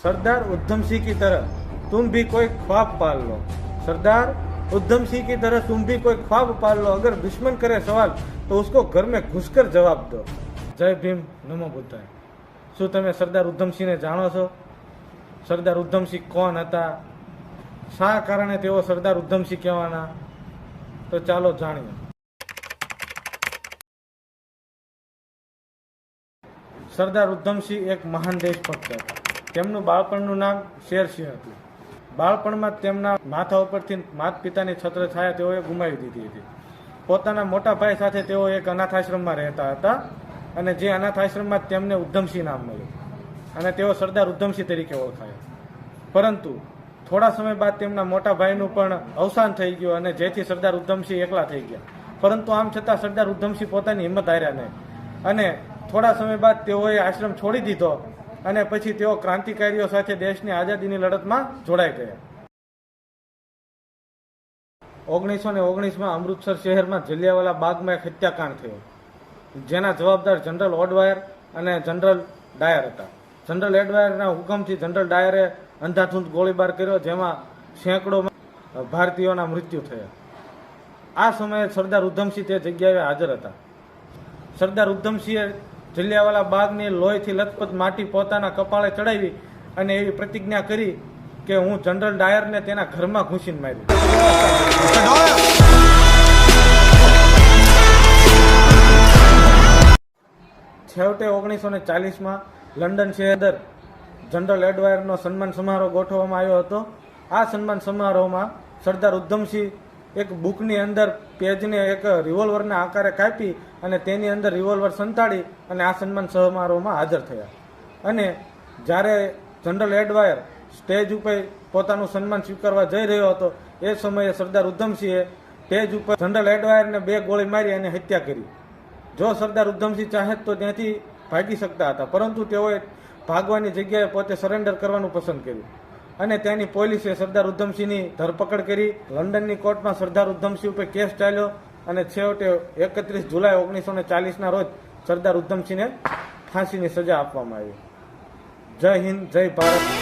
सरदार उधम सिंह की तरह तुम भी कोई ख्वाब पाल लो सरदार उधम सिंह की तरह तुम भी कोई ख्वाब पाल लो अगर दुश्मन करे सवाल तो उसको घर में घुसकर जवाब दो જય ભીમ નમો બુદ્ધાય શું તમે સરદાર ઉધમસિંહને જાણો છો સરદાર ઉધમસિંહ કોણ હતા શા કારણે તેઓ સરદાર ઉધમસિંહ કહેવાના તો ચાલો જાણીએ સરદાર ઉધમસિંહ એક મહાન દેશભક્ત હતા તેમનું બાળપણનું નામ શેરસિંહ હતું. બાળપણમાં તેમના માથા ઉપરથી માત પિતાની છત્ર છાયા તેઓએ ગુમાવી દીધી હતી. પોતાના મોટા ભાઈ સાથે તેઓ એક અનાથ આશ્રમમાં રહેતા હતા અને જે અનાથ આશ્રમમાં તેમને ઉધમસિંહ નામ મળ્યું અને તેઓ સરદાર ઉધમસિંહ તરીકે ઓળખાયા. પરંતુ થોડા સમય બાદ તેમના મોટા ભાઈનું પણ અવસાન થઈ ગયું અને જેથી સરદાર ઉધમસિંહ એકલા થઈ ગયા. પરંતુ આમ છતાં સરદાર ઉધમસિંહ પોતાની હિંમત હાર્યા નહીં. અને થોડા સમય બાદ તેઓએ આશ્રમ છોડી દીધો અને પછી તેઓ ક્રાંતિકારીઓ સાથે દેશની આઝાદીની લડતમાં જોડાઈ ગયા. ઓગણીસો ને ઓગણીસમાં અમૃતસર શહેરમાં જલિયાવાલા બાગમાં એક હત્યાકાંડ થયો. જેના જવાબદાર જનરલ ઓડવાયર અને જનરલ ડાયર હતા. જનરલ એડવાયરના હુકમથી જનરલ ડાયરે અંધાધૂંધ ગોળીબાર કર્યો, જેમાં સેંકડો ભારતીયોના મૃત્યુ થયા. આ સમયે સરદાર ઉધમસિંહ તે જગ્યાએ હાજર હતા. સરદાર ઉધમસિંહે જલિયાવાલા બાગની લોહીથી લથપથ માટી પોતાના કપાળે ચડાવી અને એવી પ્રતિજ્ઞા કરી કે હું જનરલ ડાયરને તેના ઘરમાં ઘૂસીને માર્યું. છેવટે ઓગણીસો ને ચાલીસમાં લંડન શહેર જનરલ એડવાયરનો સન્માન સમારોહ ગોઠવવામાં આવ્યો હતો. આ સન્માન સમારોહમાં સરદાર ઉધમસિંહ એક બુકની અંદર પેજને એક રિવોલ્વરના આકારે કાપી અને તેની અંદર રિવોલ્વર સંતાડી અને આ સન્માન સમારોહમાં હાજર થયા. અને જ્યારે જનરલ એડવાયર સ્ટેજ ઉપર પોતાનું સન્માન સ્વીકારવા જઈ રહ્યો હતો, એ સમયે સરદાર ઉધમસિંહે સ્ટેજ ઉપર જનરલ એડવાયરને બે ગોળી મારી અને હત્યા કરી. જો સરદાર ઉધમસિંહ ચાહે તો ત્યાંથી ભાગી શકતા હતા, પરંતુ તેઓએ ભાગવાની જગ્યાએ પોતે સરેન્ડર કરવાનું પસંદ કર્યું. અને ત્યાંની પોલીસે સરદાર ઉધમસિંહની ધરપકડ કરી લંડનની કોર્ટમાં સરદાર ઉધમસિંહ ઉપર કેસ ચાલ્યો અને છેવટે એકત્રીસ જુલાઈ ઓગણીસો ચાલીસના રોજ સરદાર ઉધમસિંહને ફાંસીની સજા આપવામાં આવી. જય હિન્દ, જય ભારત.